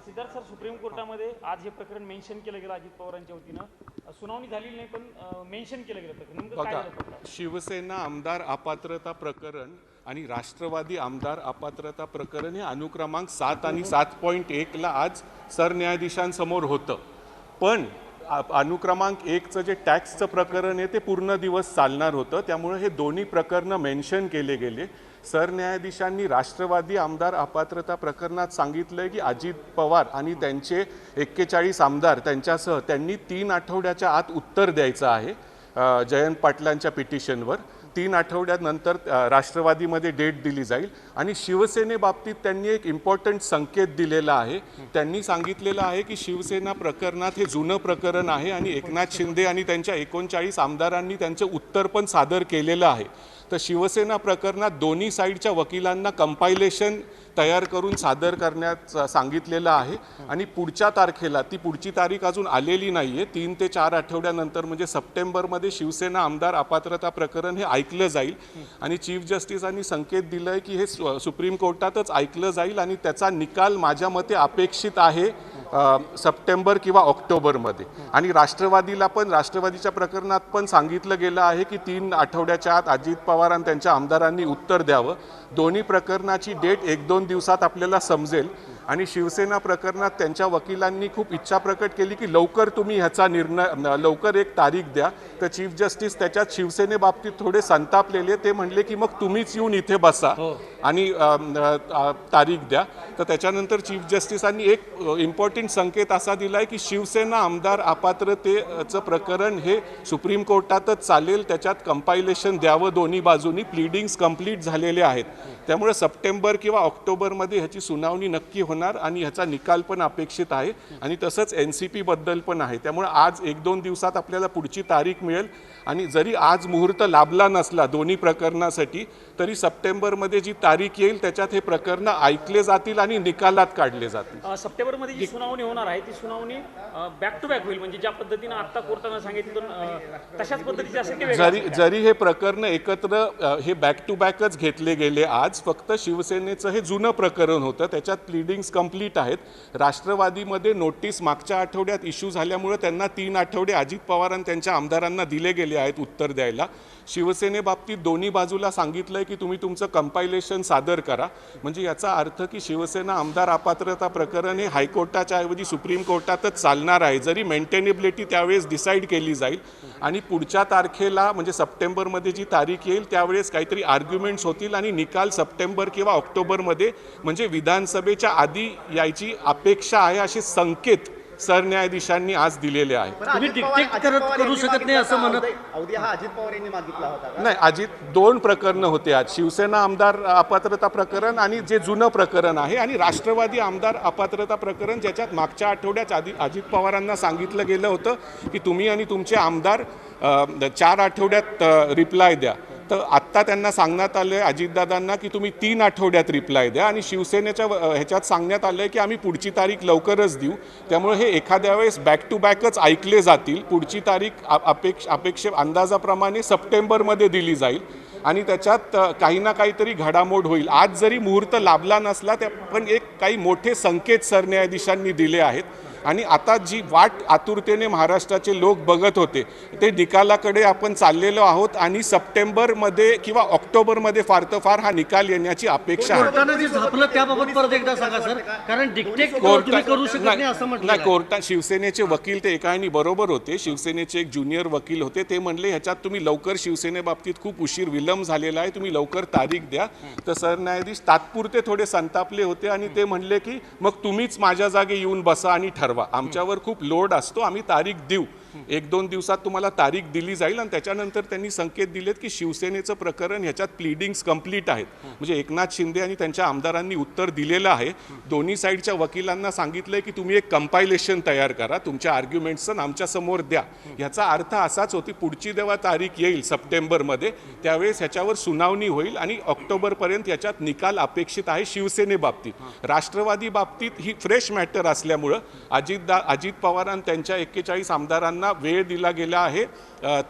Siddharth sir supreme कोर्टामध्ये आज हे प्रकरण मेन्शन केलं गेलं अजित पवारांच्या वतीनं. सुनावणी झालेली नाही पण मेन्शन केलं गेलं प्रकरण. बघा? शिवसेना आमदार अपात्रता प्रकरण आणि राष्ट्रवादी आमदार अपात्रता प्रकरण हे अनुक्रमांक सात आणि सात पॉईंट एकला आज सरन्यायाधीशांसमोर होतं. पण अनुक्रमांक एकचं जे टॅक्सचं प्रकरण आहे ते पूर्ण दिवस चालणार होतं. त्यामुळे हे दोन्ही प्रकरणं मेन्शन केले गेले. सरन्यायाधीशांनी राष्ट्रवादी आमदार अपात्रता प्रकरणात सांगितलंय की अजित पवार आणि त्यांचे एक्केचाळीस आमदार त्यांच्यासह त्यांनी तीन आठवड्याच्या आत उत्तर द्यायचं आहे जयंत पाटलांच्या पिटिशनवर. तीन आठवड्यानंतर राष्ट्रवादीमध्ये डेट दिली जाईल आणि शिवसेनेबाबतीत त्यांनी एक इम्पॉर्टंट संकेत दिलेला आहे. त्यांनी सांगितलेलं आहे की शिवसेना प्रकरणात हे जुनं प्रकरण आहे आणि एकनाथ शिंदे आणि त्यांच्या एकोणचाळीस आमदारांनी त्यांचं उत्तर पण सादर केलेलं आहे. तर शिवसेना प्रकरणात दोन्ही साईडच्या वकिलांना कंपायलेशन तयार करून सादर करण्यात सांगितलेलं आहे. आणि पुढच्या तारखेला ती पुढची तारीख अजून आलेली नाही आहे तीन ते चार आठवड्यानंतर म्हणजे सप्टेंबरमध्ये शिवसेना आमदार अपात्रता प्रकरण हे ऐकलं जाईल. आणि चीफ जस्टिसांनी संकेत दिलं आहे की हे सु- सुप्रीम कोर्टातच ऐकलं जाईल आणि त्याचा निकाल माझ्या मते अपेक्षित आहे. सप्टेंबर किंवा ऑक्टोबरमध्ये. आणि राष्ट्रवादीला पण राष्ट्रवादीच्या प्रकरणात पण सांगितलं गेलं आहे की तीन आठवड्याच्या आत अजित पवार आणि त्यांच्या आमदारांनी उत्तर द्यावं. दोन्ही प्रकरणाची डेट एक दोन दिवसात आपल्याला समजेल. आणि शिवसेना प्रकरणात त्यांच्या वकिलांनी खूप इच्छा प्रकट केली की लवकर तुम्ही ह्याचा निर्णय लवकर एक तारीख द्या. तर चीफ जस्टिस त्याच्यात शिवसेनेबाबतीत थोडे संतापलेले ते म्हणले की मग तुम्हीच येऊन इथे बसा आणि अ, अ, तारीख द्या. तर त्याच्यानंतर चीफ जस्टिसांनी एक इम्पॉर्टंट संकेत असा दिला आहे की शिवसेना आमदार अपात्रतेचं प्रकरण हे सुप्रीम कोर्टातच चालेल. त्याच्यात कंपायलेशन द्यावं दोन्ही बाजूनी. प्लिडिंग्स कंप्लीट झालेले आहेत. त्यामुळे सप्टेंबर किंवा ऑक्टोबरमध्ये ह्याची सुनावणी नक्की होणार आणि ह्याचा निकाल पण अपेक्षित आहे. आणि तसंच एन सी बद्दल पण आहे. त्यामुळे आज एक दोन दिवसात आपल्याला पुढची तारीख मिळेल. आणि जरी आज मुहूर्त लाभला नसला दोन्ही प्रकरणासाठी तरी सप्टेंबरमध्ये जी तारीख येईल त्याच्यात हे प्रकरणं ऐकले जातील आणि निकालात काढले जातील. सप्टेंबरमध्ये जी सुनावणी होणार आहे ती सुनावणी बॅक टू बॅक होईल. म्हणजे ज्या पद्धतीनं आत्ता कोर्टानं सांगितलं तशाच पद्धतीची असेल जरी जरी हे प्रकरण एकत्र हे बॅक टू बॅकच घेतले गेले आज फक्त शिवसेनेचं हे जुनं प्रकरण होतं. त्याच्यात प्लिडिंग्स कंप्लीट आहेत. राष्ट्रवादीमध्ये नोटीस मागच्या आठवड्यात इश्यू झाल्यामुळे त्यांना तीन आठवडे अजित पवार आणि त्यांच्या आमदारांना दिले गेले आहेत उत्तर द्यायला. शिवसेनेबाबतीत दोन्ही बाजूला सांगितलंय की तुम्ही तुमचं कंपायलेशन सादर करा. म्हणजे याचा अर्थ की शिवसेना आमदार अपात्रता प्रकरण हे हायकोर्टाच्या ऐवजी सुप्रीम कोर्टातच चालणार आहे. जरी मेंटेनेबिलिटी त्यावेळेस डिसाईड केली जाईल आणि पुढच्या तारखेला म्हणजे सप्टेंबरमध्ये जी तारीख येईल त्यावेळेस काहीतरी आर्ग्युमेंट्स होतील आणि निकाल सप्टेंबर किंवा ऑक्टोबरमध्ये म्हणजे विधानसभेच्या आधी यायची अपेक्षा आहे असे संकेत सरन्यायाधीशांनी आज दिलेले आहेत नाही हा अजित पवार यांनी मागितला होता का? नाही अजित दोन प्रकरणं होते आज. शिवसेना आमदार अपात्रता प्रकरण आणि जे जुनं प्रकरण आहे आणि राष्ट्रवादी आमदार अपात्रता प्रकरण ज्याच्यात मागच्या आठवड्यात आधी अजित पवारांना सांगितलं गेलं होतं की तुम्ही आणि तुमचे आमदार चार आठवड्यात रिप्लाय द्या. तर आत्ता त्यांना सांगण्यात आलं आहे अजितदादांना की तुम्ही तीन आठवड्यात रिप्लाय द्या आणि शिवसेनेच्या ह्याच्यात सांगण्यात आलं आहे की आम्ही पुढची तारीख लवकरच देऊ. त्यामुळे हे एखाद्या वेळेस बॅक टू बॅकच ऐकले जातील. पुढची तारीख अपेक्ष अपेक्षे अंदाजाप्रमाणे सप्टेंबरमध्ये दिली जाईल. आणि त्याच्यात काही ना काहीतरी घडामोड होईल. आज जरी मुहूर्त लाभला नसला त्या पण एक काही मोठे संकेत सरन्यायाधीशांनी दिले आहेत. आणि आता जी वाट आतुरतेने महाराष्ट्राचे लोक बघत होते ते निकालाकडे आपण चाललेलो आहोत आणि सप्टेंबरमध्ये किंवा ऑक्टोबरमध्ये फार तर फार हा निकाल येण्याची अपेक्षा आहे. कोर्टात शिवसेनेचे वकील ते एका आणि बरोबर होते शिवसेनेचे एक ज्युनियर वकील होते ते म्हणले ह्याच्यात तुम्ही लवकर शिवसेनेबाबतीत खूप उशीर विलंब झालेला आहे तुम्ही लवकर तारीख द्या. तर सरन्यायाधीश तात्पुरते थोडे संतापले होते आणि ते म्हणले की मग तुम्हीच माझ्या जागी येऊन बसा आणि ठरवा. आमच्यावर खूप लोड असतो. आम्ही तारीख देऊ. एक दोन दिवसात तुम्हाला तारीख दिली जाईल आणि त्याच्यानंतर त्यांनी संकेत दिलेत की शिवसेनेचं प्रकरण ह्याच्यात प्लिडिंग्स कंप्लीट आहेत. म्हणजे एकनाथ शिंदे आणि त्यांच्या आमदारांनी उत्तर दिलेलं आहे. दोन्ही साईडच्या वकिलांना सांगितलंय की तुम्ही एक कंपायलेशन तयार करा. तुमच्या आर्ग्युमेंट्सन आमच्यासमोर द्या. ह्याचा अर्थ असाच होती पुढची देवा तारीख येईल सप्टेंबरमध्ये त्यावेळेस ह्याच्यावर सुनावणी होईल आणि ऑक्टोबरपर्यंत याच्यात निकाल अपेक्षित आहे शिवसेनेबाबतीत राष्ट्रवादी बाबतीत ही फ्रेश मॅटर असल्यामुळं अजितदा अजित पवार आणि त्यांच्या एक्केचाळीस आमदारांना त्यांना वेळ दिला गेला आहे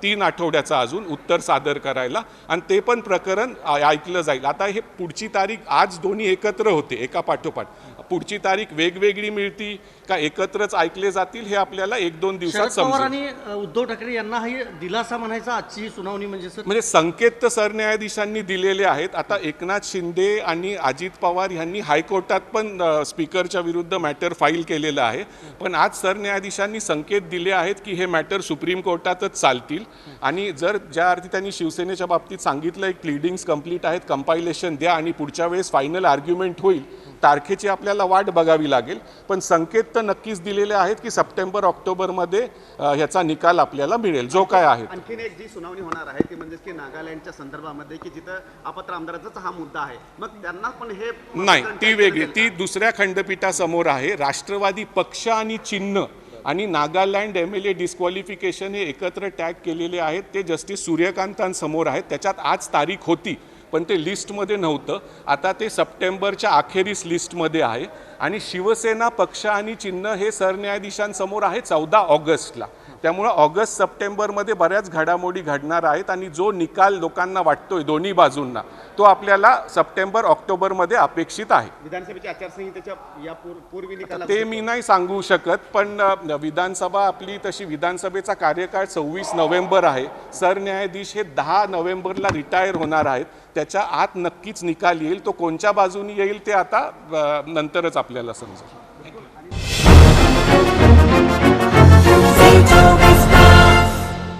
तीन आठवड्याचा अजून उत्तर सादर करायला. आणि ते पण प्रकरण ऐकलं जाईल. आता हे पुढची तारीख आज दोन्ही एकत्र होते एका पाठोपाठ. पुढची तारीख वेगवेगळी मिळती का एकत्रच ऐकले जातील हे आपल्याला एक दोन दिवसात समजेल. उद्धव ठाकरे यांना ही दिलासा म्हणायचा आजची सुनावणी म्हणजे सर? म्हणजे संकेत तर सरन्यायाधीशांनी दिलेले आहेत. आता एकनाथ शिंदे आणि अजित पवार यांनी हायकोर्टात पण स्पीकरच्या विरुद्ध मॅटर फाईल केलेलं आहे. पण आज सरन्यायाधीशांनी संकेत दिले आहेत की हे मॅटर सुप्रीम कोर्टातच चालतील. आणि जर ज्या अर्थी त्यांनी शिवसेनेच्या बाबतीत सांगितलं एक प्लिडिंग्स कंप्लीट आहेत कंपायलेशन द्या आणि पुढच्या वेळेस फायनल आर्ग्युमेंट होईल तारखेची आपल्याला वाट बघावी लागेल. पण संकेत तर नक्कीच दिलेले आहेत की सप्टेंबर ऑक्टोबरमध्ये ह्याचा निकाल आपल्याला मिळेल. जो काय आहे आणखीन एक जी सुनावणी होणार आहे ती म्हणजे की नागालँडच्या संदर्भामध्ये की जिथं अपात्र आमदाराचाच हा मुद्दा आहे. मग त्यांना पण हे नाही ती वेगळी. ती? दुसऱ्या खंडपीठासमोर आहे. राष्ट्रवादी पक्ष आणि चिन्ह आणि Nagaland M L A disqualification हे एकत्र टॅग केलेले आहेत. ते जस्टिस सूर्यकांतांसमोर आहेत. त्याच्यात आज तारीख होती. पण ते लिस्टमध्ये नव्हतं. आता ते सप्टेंबरच्या अखेरीस लिस्टमध्ये आहे. आणि शिवसेना पक्ष आणि चिन्ह हे सरन्यायाधीशांसमोर आहे चौदा ऑगस्टला. त्यामुळं ऑगस्ट सप्टेंबरमध्ये बऱ्याच घडामोडी घडणार आहेत आणि जो निकाल लोकांना वाटतोय दोन्ही बाजूंना तो आपल्याला सप्टेंबर ऑक्टोबरमध्ये अपेक्षित आहे. विधानसभेच्या आचारसंहितेच्या या पूर- पूर्वी निकाला ते मी नाही सांगू शकत पण विधानसभा आपली तशी विधानसभेचा कार्यकाळ सव्वीस नोव्हेंबर आहे. सरन्यायाधीश हे दहा नोव्हेंबरला रिटायर होणार आहेत. त्याच्या आत नक्कीच निकाल येईल. तो कोणत्या बाजूनी येईल ते आता नंतरच आपल्याला समजेल.